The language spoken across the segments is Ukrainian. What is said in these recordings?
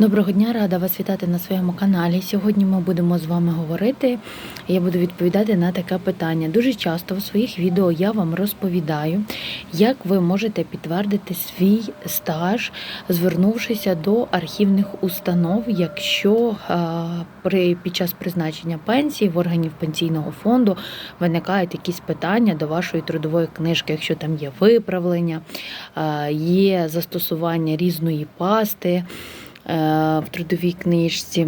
Доброго дня, рада вас вітати на своєму каналі. Сьогодні ми будемо з вами говорити. Я буду відповідати на таке питання. Дуже часто в своїх відео я вам розповідаю, як ви можете підтвердити свій стаж, звернувшися до архівних установ, якщо при під час призначення пенсії в органів пенсійного фонду виникають якісь питання до вашої трудової книжки, якщо там є виправлення, є застосування різної пасти в трудовій книжці.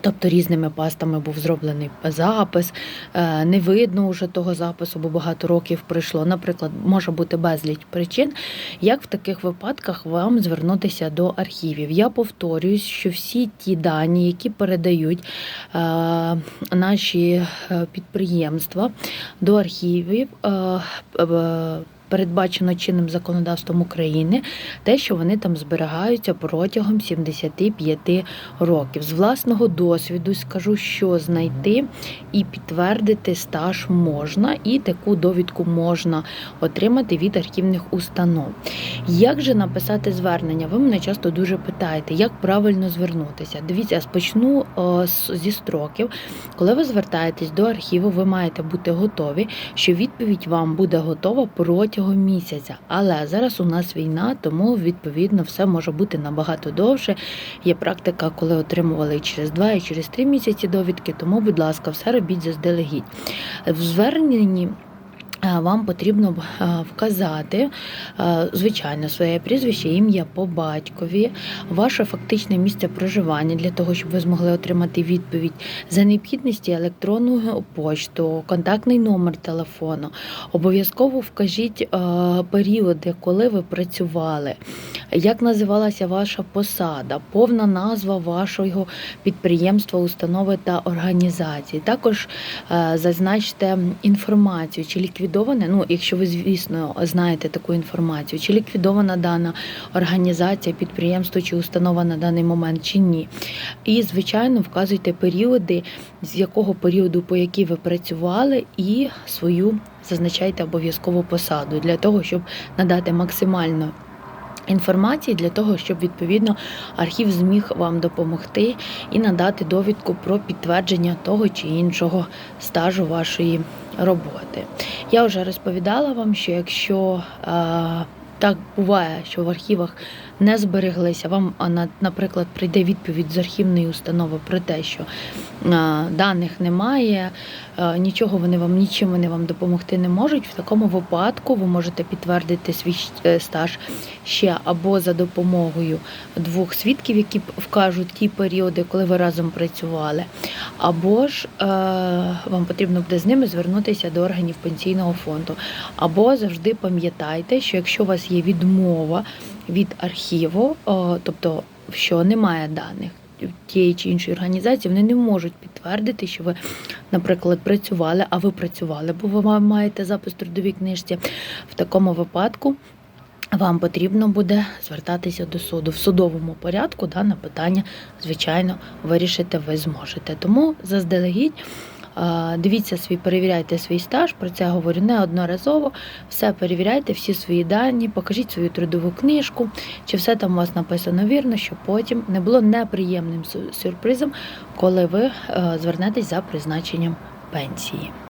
Тобто різними пастами був зроблений запис, Е, не видно вже того запису, бо багато років пройшло. Наприклад, може бути безліч причин, як в таких випадках вам звернутися до архівів. Я повторююсь, що всі ті дані, які передають е, наші е, підприємства до архівів, е, е, передбачено чинним законодавством України, те, що вони там зберігаються протягом 75 років. З власного досвіду скажу, що знайти і підтвердити стаж можна, і таку довідку можна отримати від архівних установ. Як же написати звернення? Ви мене часто дуже питаєте, як правильно звернутися. Дивіться, спочну о, зі строків. Коли ви звертаєтесь до архіву, ви маєте бути готові, що відповідь вам буде готова протягом місяця. Але зараз у нас війна, тому відповідно все може бути набагато довше. Є практика, коли отримували через два, і через три місяці довідки. Тому, будь ласка, все робіть заздалегідь. В зверненні. Е, Вам потрібно е, вказати, е, звичайно, своє прізвище, ім'я по батькові, ваше фактичне місце проживання для того, щоб ви змогли отримати відповідь за необхідності електронну почту, контактний номер телефону. Обов'язково вкажіть періоди, коли ви працювали, як називалася ваша посада, повна назва вашого підприємства, установи та організації. Також зазначте інформацію, чи ліквідована, ну якщо ви, звісно, знаєте таку інформацію, чи ліквідована дана організація, підприємство чи установа на даний момент, чи ні. І, звичайно, вказуйте періоди, з якого періоду, по які ви працювали, і свою зазначайте обов'язкову посаду для того, щоб надати максимально. Інформації для того, щоб відповідно архів зміг вам допомогти і надати довідку про підтвердження того чи іншого стажу вашої роботи. Я вже розповідала вам, що якщо так буває, що в архівах не збереглися, вам, на- наприклад, прийде відповідь з архівної установи про те, що даних немає, нічого вони вам, нічим вони вам допомогти не можуть. В такому випадку ви можете підтвердити свій е, стаж ще або за допомогою двох свідків, які вкажуть ті періоди, коли ви разом працювали, або ж е, вам потрібно буде з ними звернутися до органів пенсійного фонду. Або завжди пам'ятайте, що якщо у вас є відмова від архіву, о, тобто що немає даних тієї чи іншої організації, вони не можуть підтвердити, що ви, наприклад, працювали, а ви працювали, бо ви маєте запис в трудовій книжці. В такому випадку вам потрібно буде звертатися до суду в судовому порядку. Дане питання, звичайно, вирішити ви зможете. Тому заздалегідь. Дивіться свій, перевіряйте свій стаж, про це говорю неодноразово. Все перевіряйте, всі свої дані, покажіть свою трудову книжку, чи все там у вас написано вірно, щоб потім не було неприємним сюрпризом, коли ви е, звернетесь за призначенням пенсії.